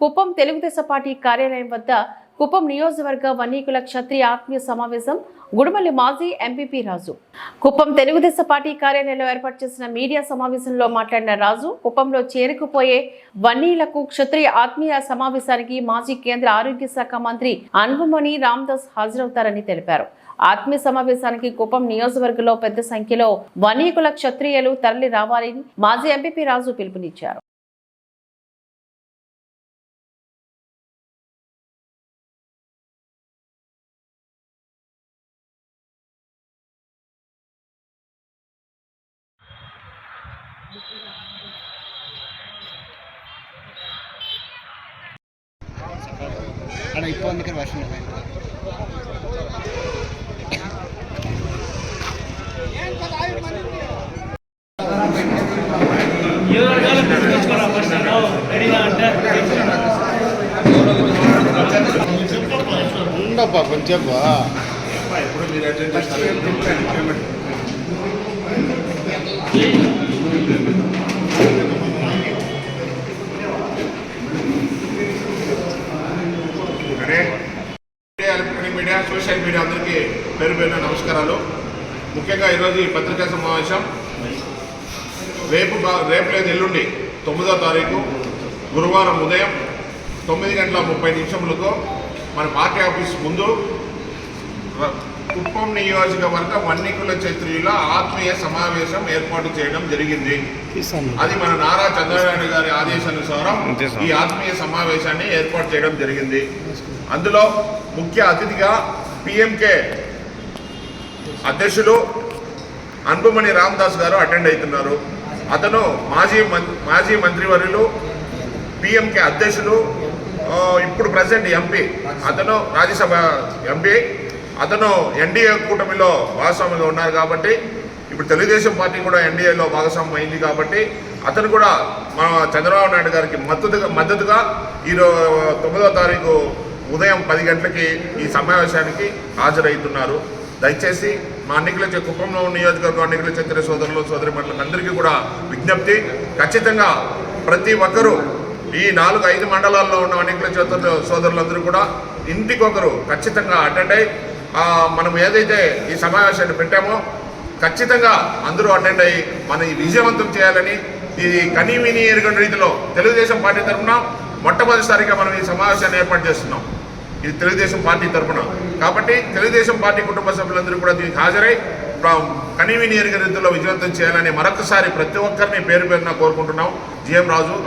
Kuppam Telugu Desam party కార్యాలయం వద్ద కుప్పం నియోజకవర్గ వన్నీకుల క్షత్రియ ఆత్మీయ సమావేశం గుడిమల్లి మాజీ ఎంపీపీ రాజు. కుప్పం తెలుగుదేశం పార్టీ కార్యాలయంలో ఏర్పాటు చేసిన మీడియా సమావేశంలో మాట్లాడిన రాజు కుప్పంలో చేరుకుపోయే వన్నీలకు క్షత్రియ ఆత్మీయ సమావేశానికి మాజీ కేంద్ర ఆరోగ్య శాఖ మంత్రి అన్బుమణి రామ్దాస్ హాజరవుతారని తెలిపారు. ఆత్మీయ సమావేశానికి కుప్పం నియోజకవర్గంలో పెద్ద సంఖ్యలో వన్నీకుల క్షత్రియులు తరలి రావాలని మాజీ ఎంపీపీ రాజు పిలుపునిచ్చారు. ஆனால் இப்போ வந்துக்கிற வருஷம் ఉండబ్బా కొంచెంబా ఎప్పుడు మీరు అటెండ్ చేస్తారు మీడియా సోషల్ మీడియా అందరికీ పేరు పేరున నమస్కారాలు. ముఖ్యంగా ఈరోజు ఈ పత్రికా సమావేశం రేపు రేపు లేదు ఎల్లుండి తొమ్మిదో తారీఖు గురువారం ఉదయం తొమ్మిది గంటల ముప్పై నిమిషములకు మన పార్టీ ఆఫీస్ ముందు ర- కుప్పం నియోజకవర్గ వన్నికుల క్షత్రియుల ఆత్మీయ సమావేశం ఏర్పాటు చేయడం జరిగింది. అది మన నారా చంద్రబాబు గారి ఆదేశానుసారం ఈ ఆత్మీయ సమావేశాన్ని ఏర్పాటు చేయడం జరిగింది. అందులో ముఖ్య అతిథిగా పిఎంకే అధ్యక్షులు అన్బుమణి రామదాస్ గారు అటెండ్ అవుతున్నారు. అతను మాజీ మం- మాజీ మంత్రివర్యులు పిఎంకే అధ్యక్షులు ఇప్పుడు ప్రజెంట్ ఎంపీ. అతను రాజ్యసభ ఎంపీ. అతను ఎన్డీఏ కూటమిలో భాగస్వామిగా ఉన్నారు కాబట్టి ఇప్పుడు తెలుగుదేశం పార్టీ కూడా ఎన్డీఏలో భాగస్వామ్యం అయింది కాబట్టి అతను కూడా మన చంద్రబాబు నాయుడు గారికి మద్దతుగా మద్దతుగా ఈరోజు తొమ్మిదో తారీఖు ఉదయం పది గంటలకి ఈ సమావేశానికి హాజరవుతున్నారు. దయచేసి మా అన్నికల కుప్పంలో ఉన్న నియోజకవర్గం అన్నికల చంద్ర సోదరులు సోదరి అందరికీ కూడా విజ్ఞప్తి. ఖచ్చితంగా ప్రతి ఒక్కరూ ఈ నాలుగు ఐదు మండలాల్లో ఉన్న అన్నికల చోదరులు సోదరులందరూ కూడా ఇంటికొకరు ఖచ్చితంగా అటెండ్ అయి మనం ఏదైతే ఈ సమావేశాన్ని పెట్టామో ఖచ్చితంగా అందరూ అటెండ్ అయ్యి మన ఈ విజయవంతం చేయాలని ఇది కనీవిని ఎరుగని రీతిలో తెలుగుదేశం పార్టీ తరఫున మొట్టమొదటిసారిగా మనం ఈ సమావేశాన్ని ఏర్పాటు చేస్తున్నాం. ఇది తెలుగుదేశం పార్టీ తరఫున. కాబట్టి తెలుగుదేశం పార్టీ కుటుంబ సభ్యులందరూ కూడా దీనికి హాజరై ప్ర- కనీవిని ఎరుగని రీతిలో విజయవంతం చేయాలని మరొకసారి ప్రతి ఒక్కరిని పేరు పేరున కోరుకుంటున్నాం. జిఎం రాజు